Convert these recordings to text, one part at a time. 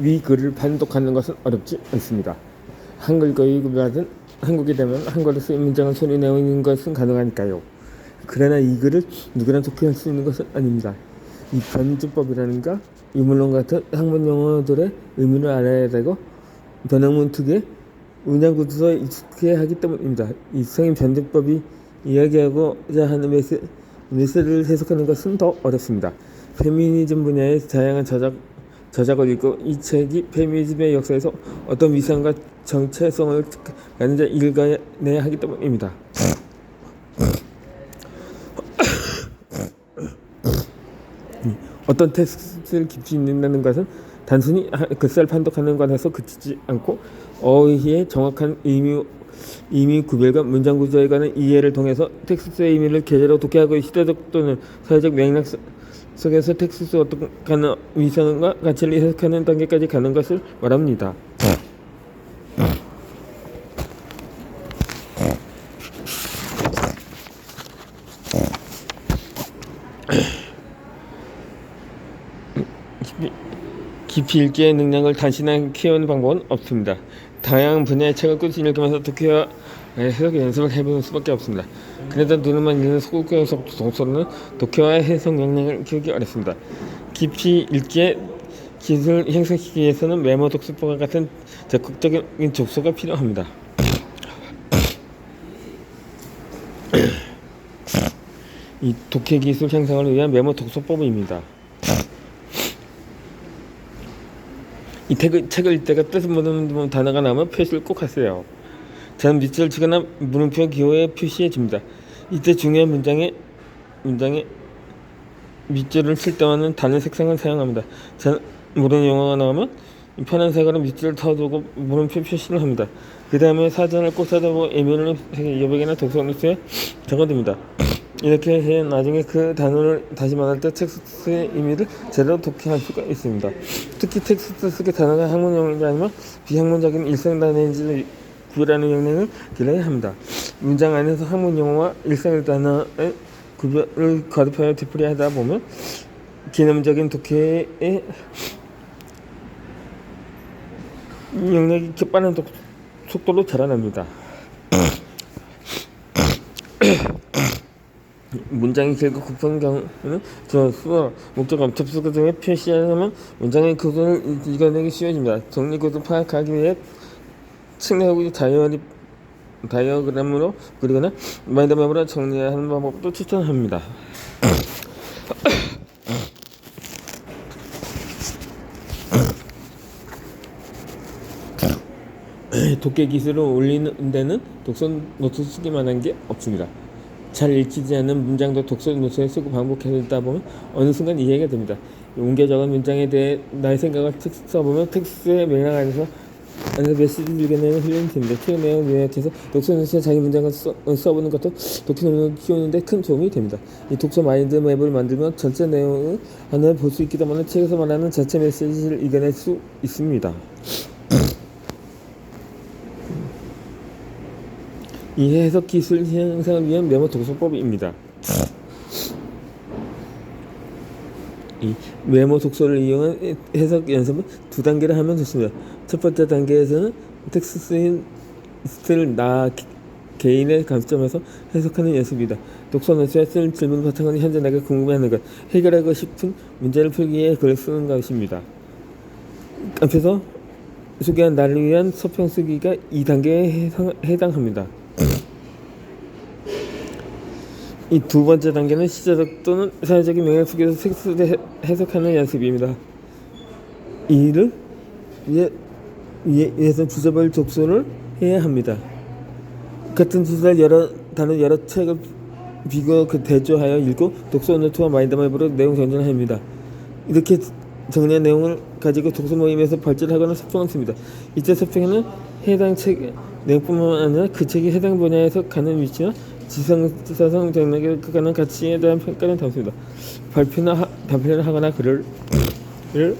위 글을 판독하는 것은 어렵지 않습니다. 한글 거이보다는 한국에 되면 한글로 쓰인 문장을 소리 내는 것은 가능하니까요. 그러나 이 글을 누구나 독해할 수 있는 것은 아닙니다. 이 변주법이라는가 유물론 같은 학문 용어들의 의미를 알아야 되고 변형문 특유의 문장 구조에 익숙해야 하기 때문입니다. 이 성인 변주법이 이야기하고자 하는 메시, 메 시지를 해석하는 것은 더 어렵습니다. 페미니즘 분야의 다양한 저작 저작을 읽고 이 책이 페미니즘의 역사에서 어떤 위상과 정체성을 가는지 읽어내야 하기 때문입니다. 어떤 텍스트를 깊이 읽는다는 것은 단순히 하- 글자를 판독하는 것에서 그치지 않고 어휘의 정확한 의미 의미 구별과 문장 구조에 관한 이해를 통해서 텍스트의 의미를 제대로 독해하고 시대적 또는 사회적 맥락 속- 속에서 텍스트의 어떤 가는 위상과 가치를 해석하는 단계까지 가는 것을 말합니다. 깊이 읽기의 능력을 단순하게 키우는 방법은 없습니다. 다양한 분야의 책을 꾸준히 읽으면서 독해와 해석 연습을 해보는 수밖에 없습니다. 그래도 눈으로만 읽는 소극적 독서는 독해와 해석 역량을 키우기 어렵습니다. 깊이 읽기의 기술을 형성시키기 위해서는 메모 독서법과 같은 적극적인 독서가 필요합니다. 이 독해 기술 향상을 위한 메모 독서법입니다. 이 책을, 책을 읽 때가 뜻을 모르는 단어가 나오면 표시를 꼭 하세요. 저는 밑줄을 치거나 물음표 기호에 표시해 줍니다. 이때 중요한 문장에 문장에 밑줄을 칠 때와는 다른 색상을 사용합니다. 저는 모르는 용어가 나오면 편한 색으로 밑줄을 터두고 물음표 표시를 합니다. 그 다음에 사전을 꼭 찾아보고 에메일로 여백이나 독서노트에 적어둡니다. 이렇게 해 나중에 그 단어를 다시 말할 때 텍스트의 의미를 제대로 독해할 수가 있습니다. 특히 텍스트 속의 단어가 학문용어인지 아니면 비학문적인 일상 단어인지를 구별하는 역량을 길러야 합니다. 문장 안에서 학문 용어와 일상 단어의 구별을 거듭하여 되풀이하다 보면 기념적인 독해의 영역이 빠른 독, 속도로 자라납니다. 문장이 길고 급한 경우는 저 수어, 목적어, 접수구 등에 표시하면 문장의 구조를 읽어내기 쉬워집니다. 정리 구조 파악하기 위해 측량하고 다이어리 다이어그램으로 그리거나 마인드맵으로 정리하는 방법도 추천합니다. 독해 기술을 올리는 데는 독서 노트 쓰기만 한 게 없습니다. 잘 읽히지 않는 문장도 독서 노트에 쓰고 반복해서 보면 어느 순간 이해가 됩니다. 옮겨 적은 문장에 대해 나의 생각을 텍 써보면 텍스트의 맥락 안에서 안에서 메시지를 읽어내는 훈련이 됩니다. 책 내용을 요약해서 독서 노트에 자기 문장을 써, 어, 써보는 것도 독해 능력을 키우는데 큰 도움이 됩니다. 이 독서 마인드 맵을 만들면 전체 내용을 하나를 볼 수 있기 때문에 책에서 말하는 자체 메시지를 읽어낼 수 있습니다. 이 해석 기술 향상을 위한 메모 독서법입니다. 이 메모 독서를 이용한 해석 연습은 두 단계를 하면 좋습니다. 첫 번째 단계에서는 텍스트를 나 개인의 관점에서 해석하는 연습이다. 독서 노트에 쓸 질문 바탕은 현재 내가 궁금해하는 것, 해결하고 싶은 문제를 풀기 위해 글을 쓰는 것입니다. 앞에서 소개한 나를 위한 서평 쓰기가 이 단계에 해당합니다. 이 두 번째 단계는 시제적 또는 사회적인 맥락 속에서 텍스트를 해석하는 연습입니다. 이를 위해, 위해, 위해서 주제별 독서를 해야 합니다. 같은 주제를 여러 단어 여러 책을 비교 그 대조하여 읽고 독서 노트와 마인드맵으로 내용 정리를 합니다. 이렇게 정리한 내용을 가지고 독서 모임에서 발제하거나 씁니다. 이때 서평에는 해당 책 내용뿐만 아니라 그 책이 해당 분야에서 가는 위치와 지성사성 장락에 가는 가치에 대한 평가를 담습니다. 발표나 하, 발표를 하거나 글을 을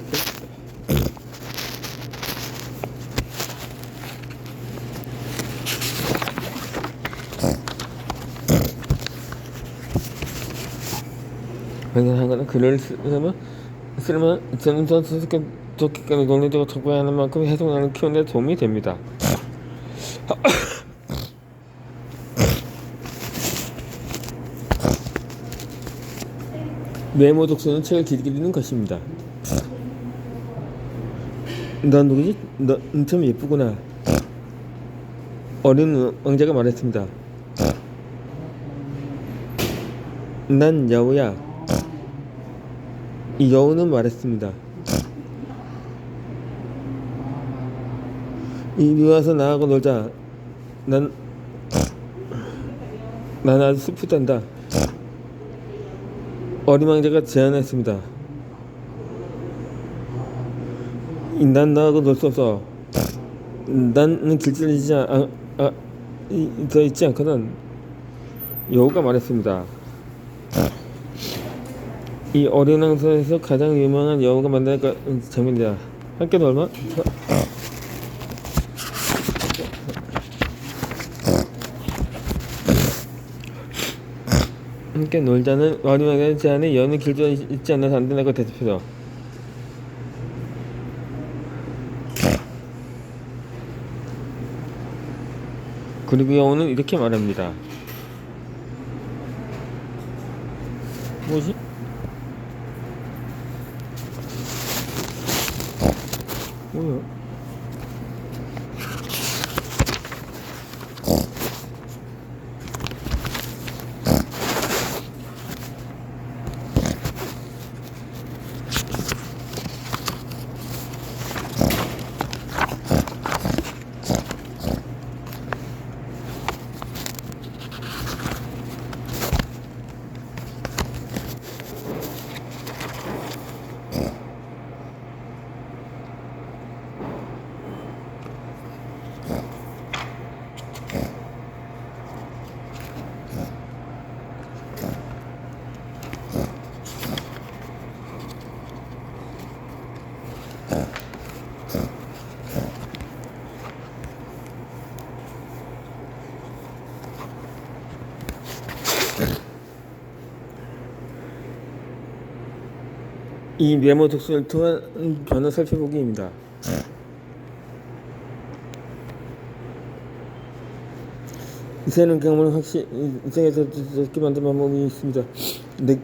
발견하거나 글을 쓰면 전 수습관 좋게까지 논리적으로 적발하는 만큼 해석량을 키우는 데 도움이 됩니다. 메모 독서는 책을 길게 읽는 것입니다. 넌 누구지? 너참 예쁘구나. 어린 왕자가 말했습니다. 난 여우야. 이 여우는 말했습니다. 이리 와서 나하고 놀자. 난, 난 아주 슬프단다. 어린 왕자가 제안했습니다. 난 나하고 놀 수 없어. 나는 길들이지 아, 아, 이, 더 있지 않거든. 여우가 말했습니다. 이 어린 왕사에서 가장 유명한 여우가 만나니까 재밌다. 함께 놀마? 함께 놀자는 왕자의 제안에 여우는 길들여 있지 않아서 안 된다고 대답해서 그리고 여우는 이렇게 말합니다. 뭐지? 뭐야? 이 메모 독서를 통한 변화 살펴보기입니다. 새로운 경험을 확실히 인생에서 듣게 만든 방법이 있습니다. 내,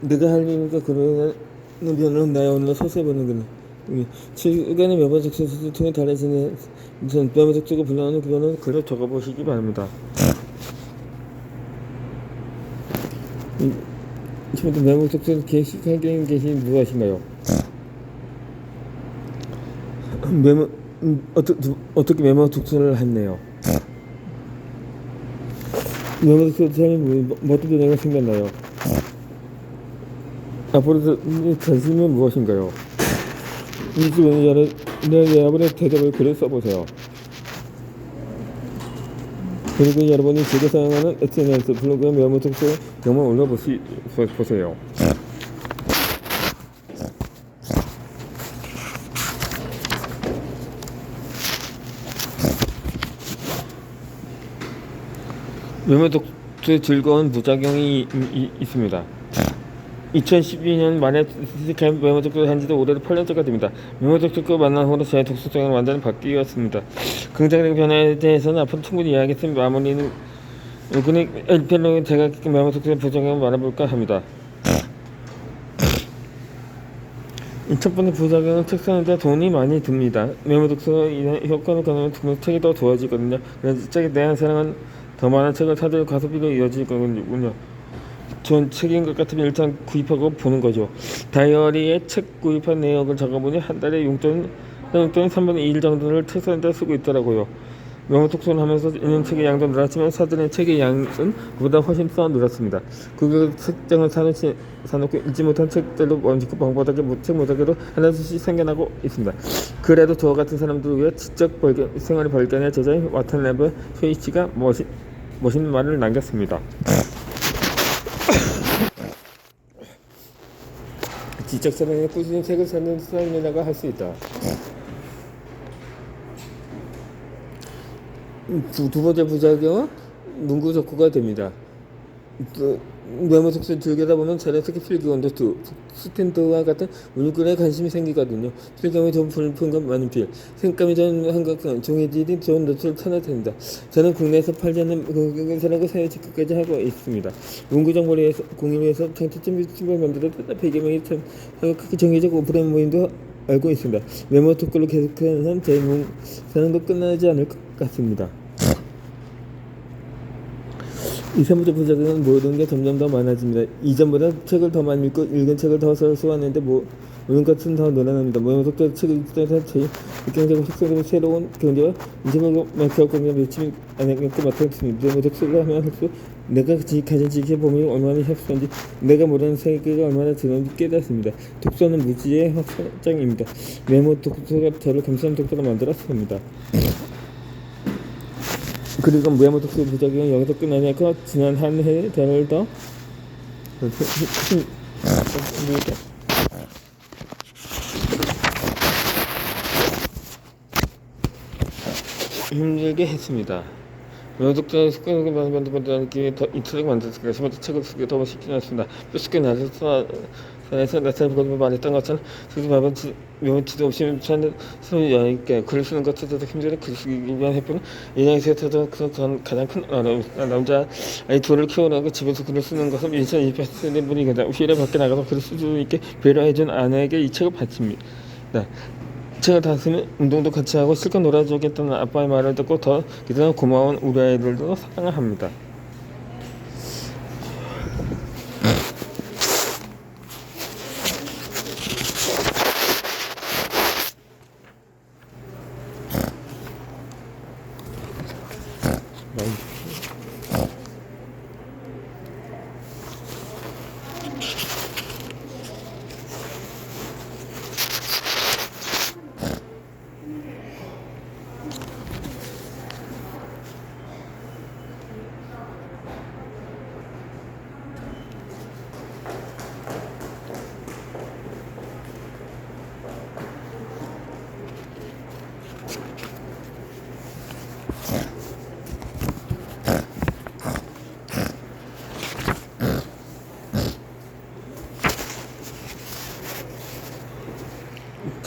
내가 할 일이니까 그러는 변화는 나의 오늘 소수해보는 거는 최근에 메모 독서를 통해 달라지는 우선 메모 독서가 불러오는 그거는 글을 적어보시기 바랍니다. 지금 메모 독서를 계속하고 계신 무엇인가요? 메모 음, 어떻게 메모 독서를 했네요. 메모 독서 사람이 뭐, 뭐 어떻게 내가 생겼나요? 앞으로 관심은 무엇인가요? 이주는 여러 여러분의 대답을 글을 써보세요. 그리고 여러분이 즐겨 사용하는 SNS 블로그 메모 독서 영상 올려보세요. 메모 독서의 즐거운 부작용이 있습니다. 2012년 만에 시작한 메모 독서를 한 지도 올해로 8년째가 됩니다. 메모 독서가 만난 후로 제 독서성은 완전히 바뀌었습니다. 긍정적인 변화에 대해서는 앞으로 충분히 이야기했으면 마무리는 그는 엘펠로 제가 겪은 메모 독서의 부작용을 말해볼까 합니다. 이첫 번째 부작용은 책 사는데 돈이 많이 듭니다. 메모 독서 효과를 가능한 면 책이 더 좋아지거든요. 그래서 책에 대한 사랑은 더 많은 책을 사들 가소비로 이어지거든요. 전 책인 것 같으면 일단 구입하고 보는 거죠. 다이어리에 책 구입한 내역을 적어보니 한 달에 용돈 용돈 3분의 1 정도를 책 사는데 쓰고 있더라고요. 명호 독서를 하면서 읽는 책의 양도 늘었지만 사들인 책의 양은 그보다 훨씬 더 늘었습니다. 그게 책장을 사놓지, 사놓고 읽지 못한 책들도 원칙과 방법하게 책 못하게도 하나씩 생겨나고 있습니다. 그래도 저와 같은 사람들을 위해 지적 발견, 생활의 발견의 저자인 와탄레브 쇼이치가 멋있, 멋있는 말을 남겼습니다. 지적 사랑에 꾸준히 책을 사는 사람이라고 할 수 있다. 두, 두 번째 부작용은 문구 덕후가 됩니다. 또 메모 속도를 들여다 보면 자연스럽게 필기원도 두 스탠드와 같은 물건에 관심이 생기거든요. 필감이 좀 불편감 많은 필, 색감이 좀 한각한 종이들이 좋은 노트를 찾아냅니다. 저는 국내에서 팔지 않는 공개사라고 사회 체크까지 하고 있습니다. 문구정보리에서 공인위에서 장치점 유튜브를 만들었다 배경이 참 크게 정해적 오프라인 모임도 알고 있습니다. 메모 토크를 계속하는 제 사랑도 끝나지 않을 것 같습니다. 이세부터 부작용은 모든 게 점점 더 많아집니다. 이전보다 책을 더 많이 읽고 읽은 책을 더 수하는데 뭐 모든 것은 더 늘어납니다. 모든 속도 책을 읽다가 제 입경적인 속도로 새로운 경제와 맡겨 공연 며칠 안에 겪고 맡았습니다. 모든 속도를 하면 할수록 내가 지- 가진 지식의 범위가 얼마나 협소한지 내가 모르는 세계가 얼마나 드러는지 깨닫습니다. 독서는 무지의 확장입니다. 메모 독서가 저를 감사한 독서로 만들었습니다. 그리고 독서 부작용은 여기서 끝나지 않고 지난 한 해에 대를 더 힘들게 했습니다. 외독자의 습관을 만들어보다는 기회 더 이틀을 만들었으니까 스마트 책을 쓰기 더 쉽지 않습니다. 뾰족하게 나서 서 에서 나타난 것을 말했던 것처럼 쓰지 말면 명치도 없이 찾는 스무 여인께 글을 쓰는 것보다도 힘들어 글 쓰기 위한 해법은 인양에서도 그전 가장 큰 어려움 남자 아이 둘을 키우라고 집에서 글을 쓰는 것은 인천 이파스의 분이거든 후일에 밖에 나가서 글을 쓸 수 있게 배려해준 아내에게 이 책을 바칩니다. 책을 다 쓰면 운동도 같이 하고 실컷 놀아주겠다는 아빠의 말을 듣고 더 기다려 고마운 우리 아이들도 사랑을 합니다. 可以。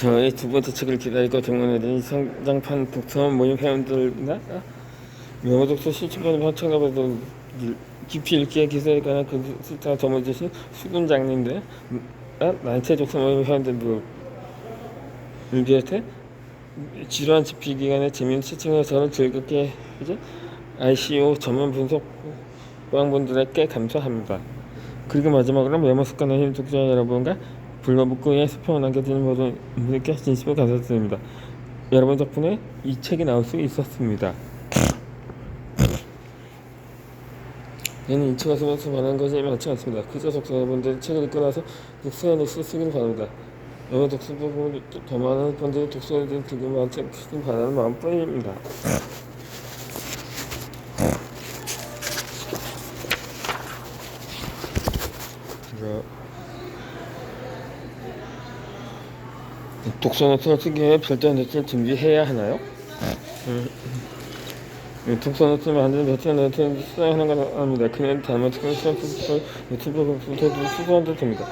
저의 두 번째 책을 기다리고 정원해드린 성장판 독서 모임 회원들이나 영어 독서 실천하는 화청가분들 깊이 읽기에 기사에 관한 그 글쓰다 전문지신 수군 장님들 아, 난체 독서 모임 회원들을 비롯해 지루한 집필 기간에 재미있는 시청을 저를 즐겁게 이제 ICO 전문 분석 보안분들에게 감사합니다. 그리고 마지막으로 메모 습관의 힘 독자 여러분과 블로그에 수평을 남겨주는 모든 분들께 진심으로 감사드립니다. 여러분 덕분에 이 책이 나올 수 있었습니다. 저는 이 책을 쓰면서 말하는 것이 많지 않습니다. 그저 독자 여러분들 책을 읽고 나서 독서에 쓰시길 바랍니다. 여러 독서 부분을 더 많은 분들이 독서에 대한 많지 않기를 바라는 마음뿐입니다. 제가 독서 노트를 쓰기 위해 별도 노트를 준비해야 하나요? 음, 음, 독서 노트 만드는 별도 노트를 써야 하는 건 아닙니다. 그냥 다만 특별 수업부터 유튜브부터 수고한도 됩니다.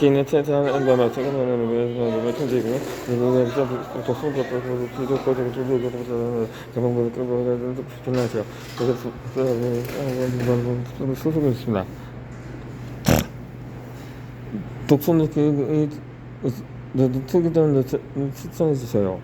개인 노트에서 하는 거 마찬가지로 하는 편지고요. 그리고 독서 노트 부족하고 부족하고 가방을 끌고 불편하죠. 그래서 소속이 있습니다. 독서 노트 너도 투기도 추천해 주세요.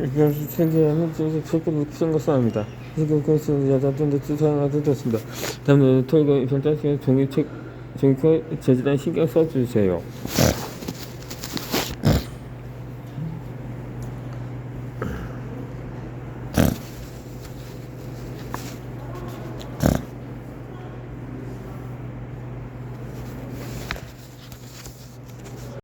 이것이 세계에는 지금 적극 쓴 것은 아닙니다. 지금 그것은 여자분들 추천하도 좋습니다. 다음에 토익 별단식의 종이책 종이책 제지단 신경 써주세요.